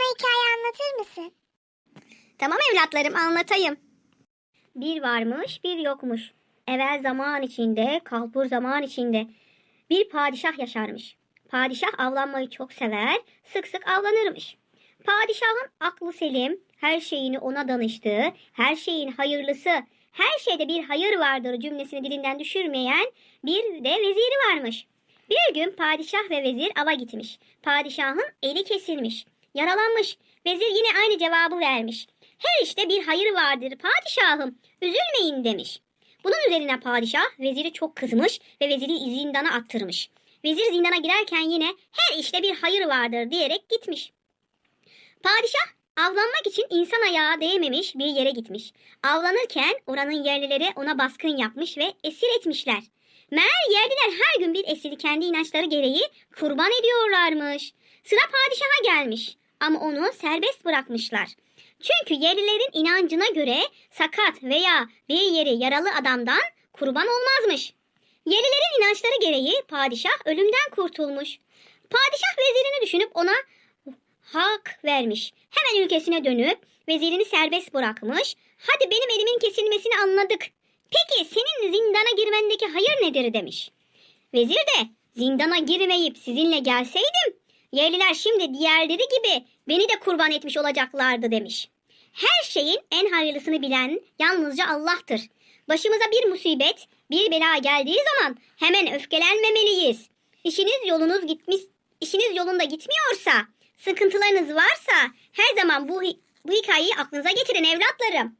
bana hikaye anlatır mısın? Tamam evlatlarım anlatayım. Bir varmış bir yokmuş. Evvel zaman içinde, kalbur zaman içinde. Bir padişah yaşarmış. Padişah avlanmayı çok sever, sık sık avlanırmış. Padişahın aklı selim, her şeyini ona danıştığı, her şeyin hayırlısı, her şeyde bir hayır vardır cümlesini dilinden düşürmeyen bir de veziri varmış. Bir gün padişah ve vezir ava gitmiş. Padişahın eli kesilmiş, yaralanmış. Vezir yine aynı cevabı vermiş. Her işte bir hayır vardır padişahım, üzülmeyin demiş. Bunun üzerine padişah veziri çok kızmış ve veziri zindana attırmış. Vezir zindana girerken yine her işte bir hayır vardır diyerek gitmiş. Padişah avlanmak için insan ayağı değmemiş bir yere gitmiş. Avlanırken oranın yerlileri ona baskın yapmış ve esir etmişler. Meğer yerliler her gün bir esiri kendi inançları gereği kurban ediyorlarmış. Sıra padişaha gelmiş ama onu serbest bırakmışlar. Çünkü yerlilerin inancına göre sakat veya bir yeri yaralı adamdan kurban olmazmış. Yerlilerin inançları gereği padişah ölümden kurtulmuş. Padişah vezirini düşünüp ona hak vermiş. Hemen ülkesine dönüp vezirini serbest bırakmış. Hadi benim elimin kesilmesini anladık. Peki senin zindana girmendeki hayır nedir demiş. Vezir de zindana girmeyip sizinle gelseydim yerliler şimdi diğerleri gibi beni de kurban etmiş olacaklardı demiş. Her şeyin en hayırlısını bilen yalnızca Allah'tır. Başımıza bir musibet, bir bela geldiği zaman hemen öfkelenmemeliyiz. İşiniz yolunuz gitmiş, işiniz yolunda gitmiyorsa, sıkıntılarınız varsa her zaman bu bu hikayeyi aklınıza getirin evlatlarım.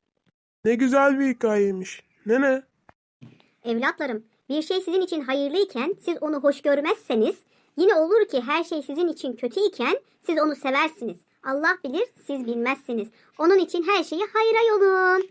Ne güzel bir hikayeymiş. Nene? Evlatlarım, bir şey sizin için hayırlıyken siz onu hoş görmezseniz, yine olur ki her şey sizin için kötüyken siz onu seversiniz. Allah bilir, siz bilmezsiniz. Onun için her şeyi hayra yolun.